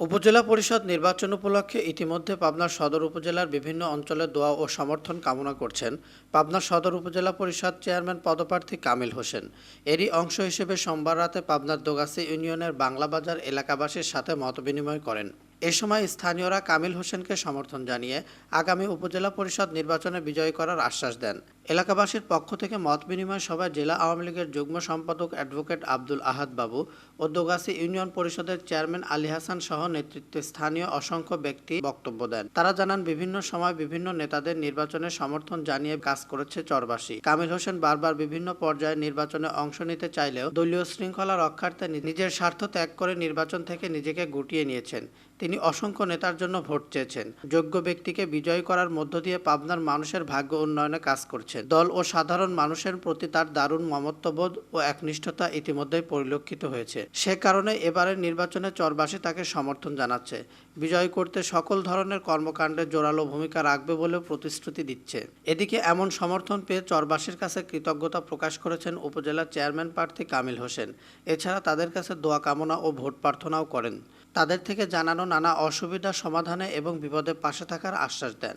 উপজেলা পরিষদ নির্বাচন উপলক্ষে ইতিমধ্যে পাবনা সদর উপজেলার বিভিন্ন অঞ্চলে দোয়া ও সমর্থন কামনা করছেন পাবনা সদর উপজেলা পরিষদ চেয়ারম্যান পদপ্রার্থী কামিল হোসেন। এরই অংশ হিসেবে সোমবার রাতে পাবনার দোগাসি ইউনিয়নের বাংলাবাজার এলাকাবাসীর সাথে মতবিনিময় করেন। এ সময় স্থানীয়রা কামিল হোসেনকে সমর্থন জানিয়ে আগামী উপজেলা পরিষদ নির্বাচনে বিজয়ী করার আশ্বাস দেন। এলাকাবাসীর পক্ষ থেকে মত বিনিময় সভায় জেলা আওয়ামী লীগের যুগ্ম সম্পাদক অ্যাডভোকেট আব্দুল আহাদ বাবু ও দোগাছি ইউনিয়ন পরিষদের চেয়ারম্যান আলী হাসান সহ নেতৃত্বে স্থানীয় অসংখ্য ব্যক্তি বক্তব্য দেন। তারা জানান, বিভিন্ন সময় বিভিন্ন নেতাদের নির্বাচনে সমর্থন জানিয়ে কাজ করেছে চরবাসী। কামিল হোসেন বারবার বিভিন্ন পর্যায়ে নির্বাচনে অংশ নিতে চাইলেও দলীয় শৃঙ্খলা রক্ষার্থে নিজের স্বার্থ ত্যাগ করে নির্বাচন থেকে নিজেকে গুটিয়ে নিয়েছেন। তিনি অসংখ্য নেতার জন্য ভোট চেয়েছেন। যোগ্য ব্যক্তিকে বিজয়ী করার মধ্য দিয়ে পাবনার মানুষের ভাগ্য উন্নয়নে কাজ করছেন। দল ও সাধারণ মানুষের প্রতি তার দারুণ মমত্ববোধ ও একনিষ্ঠতা ইতিমধ্যেই পরিলক্ষিত হয়েছে। সে কারণে এবারের নির্বাচনে চরবাসী তাকে সমর্থন জানাচ্ছে। বিজয় করতে সকল ধরনের কর্মকাণ্ডে জোরালো ভূমিকা রাখবে বলেও প্রতিশ্রুতি দিচ্ছে। এদিকে এমন সমর্থন পেয়ে চরবাসীর কাছে কৃতজ্ঞতা প্রকাশ করেছেন উপজেলা চেয়ারম্যান প্রার্থী কামিল হোসেন। এছাড়া তাদের কাছে দোয়া কামনা ও ভোট প্রার্থনাও করেন। তাদের থেকে জানানো নানা অসুবিধা সমাধানে এবং বিপদে পাশে থাকার আশ্বাস দেন।